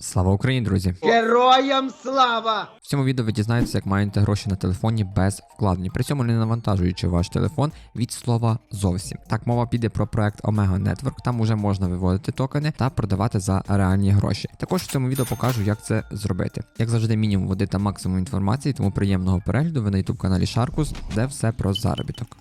Слава Україні, друзі! Героям слава! В цьому відео ви дізнаєтеся, як маєте гроші на телефоні без вкладення, при цьому не навантажуючи ваш телефон від слова зовсім. Так, мова піде про проект Omega Network, там уже можна виводити токени та продавати за реальні гроші. Також в цьому відео покажу, як це зробити. Як завжди, мінімум води та максимум інформації, тому приємного перегляду ви на youtube каналі Sharkus, де все про заробіток.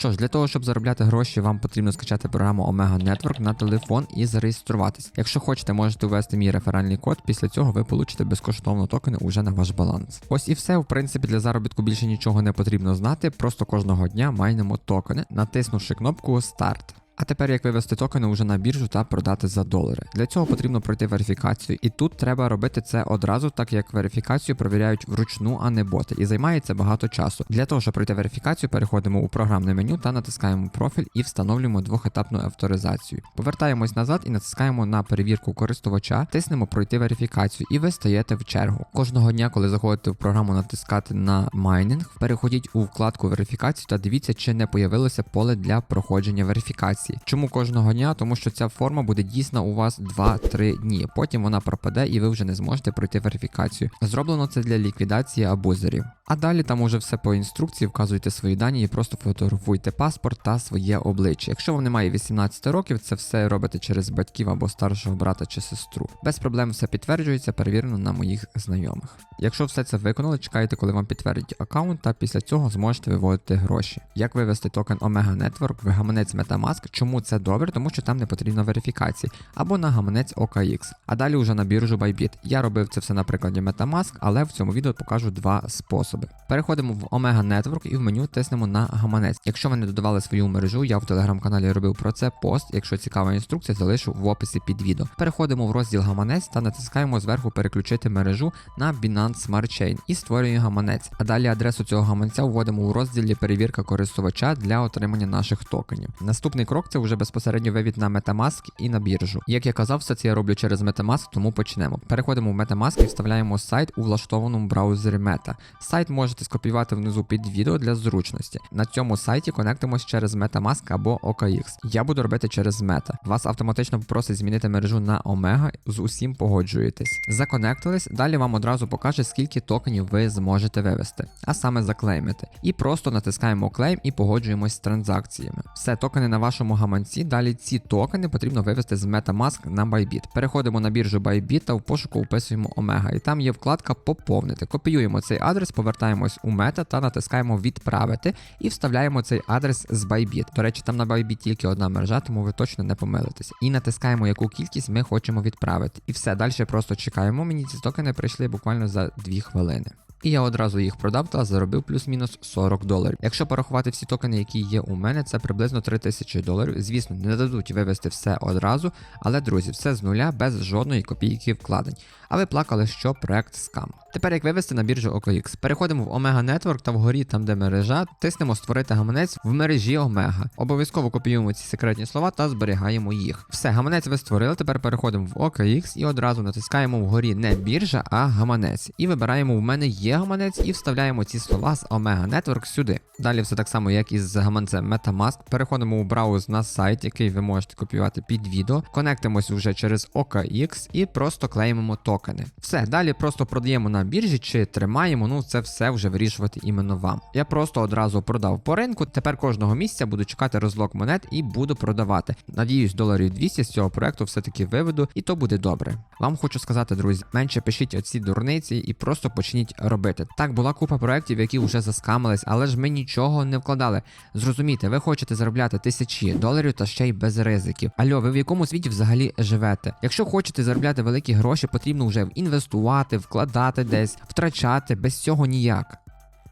Що ж, для того, щоб заробляти гроші, вам потрібно скачати програму Omega Network на телефон і зареєструватись. Якщо хочете, можете ввести мій реферальний код. Після цього ви получите безкоштовно токени уже на ваш баланс. Ось і все. В принципі, для заробітку більше нічого не потрібно знати. Просто кожного дня майнемо токени, натиснувши кнопку Старт. А тепер як вивести токени уже на біржу та продати за долари. Для цього потрібно пройти верифікацію, і тут треба робити це одразу, так як верифікацію провіряють вручну, а не боти, і займає це багато часу. Для того, щоб пройти верифікацію, переходимо у програмне меню та натискаємо профіль і встановлюємо двохетапну авторизацію. Повертаємось назад і натискаємо на перевірку користувача, тиснемо пройти верифікацію, і ви стаєте в чергу. Кожного дня, коли заходите в програму натискати на майнинг, переходіть у вкладку верифікації та дивіться, чи не появилося поле для проходження верифікації. Чому кожного дня? Тому що ця форма буде дійсна у вас 2-3 дні. Потім вона пропаде і ви вже не зможете пройти верифікацію. Зроблено це для ліквідації абузерів. А далі там уже все по інструкції, вказуйте свої дані і просто фотографуйте паспорт та своє обличчя. Якщо вам немає 18 років, це все робите через батьків або старшого брата чи сестру. Без проблем все підтверджується, перевірено на моїх знайомих. Якщо все це виконали, чекайте, коли вам підтвердять аккаунт, та після цього зможете виводити гроші. Як вивести токен Omega Network в гаманець Metamask? Чому це добре? Тому що там не потрібно верифікації, або на гаманець OKX, а далі вже на біржу Bybit. Я робив це все на прикладі Metamask, але в цьому відео покажу два способи. Переходимо в Omega Network і в меню тиснемо на гаманець. Якщо ви не додавали свою мережу, я в телеграм-каналі робив про це пост. Якщо цікава інструкція, залишу в описі під відео. Переходимо в розділ гаманець та натискаємо зверху переключити мережу на Binance Smart Chain і створюємо гаманець. А далі адресу цього гаманця вводимо у розділі перевірка користувача для отримання наших токенів. Наступний крок це вже безпосередньо вивід на Metamask і на біржу. Як я казав, все це я роблю через Metamask, тому почнемо. Переходимо в Metamask і вставляємо сайт у влаштованому браузері Meta. Сайт можете скопіювати внизу під відео для зручності. На цьому сайті конектимось через Metamask або OKX. Я буду робити через Meta. Вас автоматично попросить змінити мережу на Omega, з усім погоджуєтесь. Законектились, далі вам одразу покаже, скільки токенів ви зможете вивести, а саме заклеймити. І просто натискаємо клейм і погоджуємось з транзакціями. Все, токени на вашому гаманці. Далі ці токени потрібно вивести з Metamask на Bybit. Переходимо на біржу Bybit та в пошуку вписуємо Omega. І там є вкладка Поповнити. Копіюємо цей адрес, повертаємось у Meta та натискаємо Відправити і вставляємо цей адрес з Bybit. До речі, там на Bybit тільки одна мережа, тому ви точно не помилитеся. І натискаємо, яку кількість ми хочемо відправити. І все, далі просто чекаємо. Мені ці токени прийшли буквально за 2 хвилини. І я одразу їх продав та заробив плюс-мінус 40 доларів. Якщо порахувати всі токени, які є у мене, це приблизно 3000 доларів. Звісно, не дадуть вивести все одразу, але друзі, все з нуля без жодної копійки вкладень. А ви плакали, що проект скам. Тепер як вивести на біржу OKX? Переходимо в Omega Network та вгорі, там де мережа, тиснемо створити гаманець в мережі Omega. Обов'язково копіюємо ці секретні слова та зберігаємо їх. Все, гаманець ви створили. Тепер переходимо в OKX і одразу натискаємо вгорі не біржа, а гаманець. І вибираємо в мене є гаманець і вставляємо ці слова з Omega Network сюди. Далі все так само, як і з гаманцем Metamask. Переходимо у брауз на сайт, який ви можете копіювати під відео. Конектимось вже через OKX і просто клеїмо токени. Все, далі просто продаємо на біржі чи тримаємо. Ну це все вже вирішувати іменно вам. Я просто одразу продав по ринку. Тепер кожного місяця буду чекати розлог монет і буду продавати. Надіюсь, доларів 200 з цього проекту все-таки виведу, і то буде добре. Вам хочу сказати, друзі, менше пишіть оці дурниці і просто почніть робити. Так, була купа проєктів, які вже заскамились, але ж ми нічого не вкладали. Зрозумійте, ви хочете заробляти тисячі доларів та ще й без ризиків. Альо, ви в якому світі взагалі живете? Якщо хочете заробляти великі гроші, потрібно вже інвестувати, вкладати десь, втрачати без цього ніяк.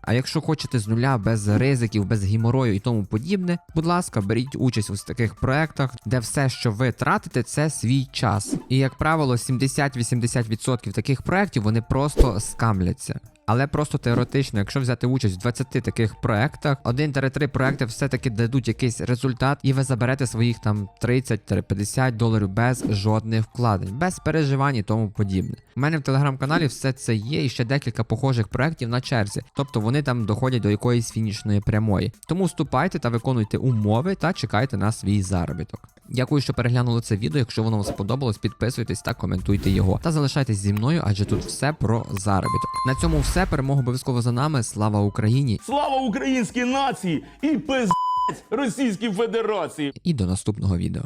А якщо хочете з нуля без ризиків, без гіморою і тому подібне, будь ласка, беріть участь у таких проектах, де все, що ви тратите, це свій час. І як правило, 70-80% таких проектів вони просто скамляться. Але просто теоретично, якщо взяти участь в 20 таких проектах, 1-3 проекти все-таки дадуть якийсь результат, і ви заберете своїх там 30-50 доларів без жодних вкладень, без переживань і тому подібне. У мене в телеграм-каналі все це є, і ще декілька похожих проєктів на черзі, тобто вони там доходять до якоїсь фінішної прямої. Тому вступайте та виконуйте умови та чекайте на свій заробіток. Дякую, що переглянули це відео. Якщо воно вам сподобалось, підписуйтесь та коментуйте його. Та залишайтесь зі мною, адже тут все про заробіток. На цьому все. Перемога обов'язково за нами. Слава Україні! Слава українській нації і пиздець Російській Федерації! І до наступного відео.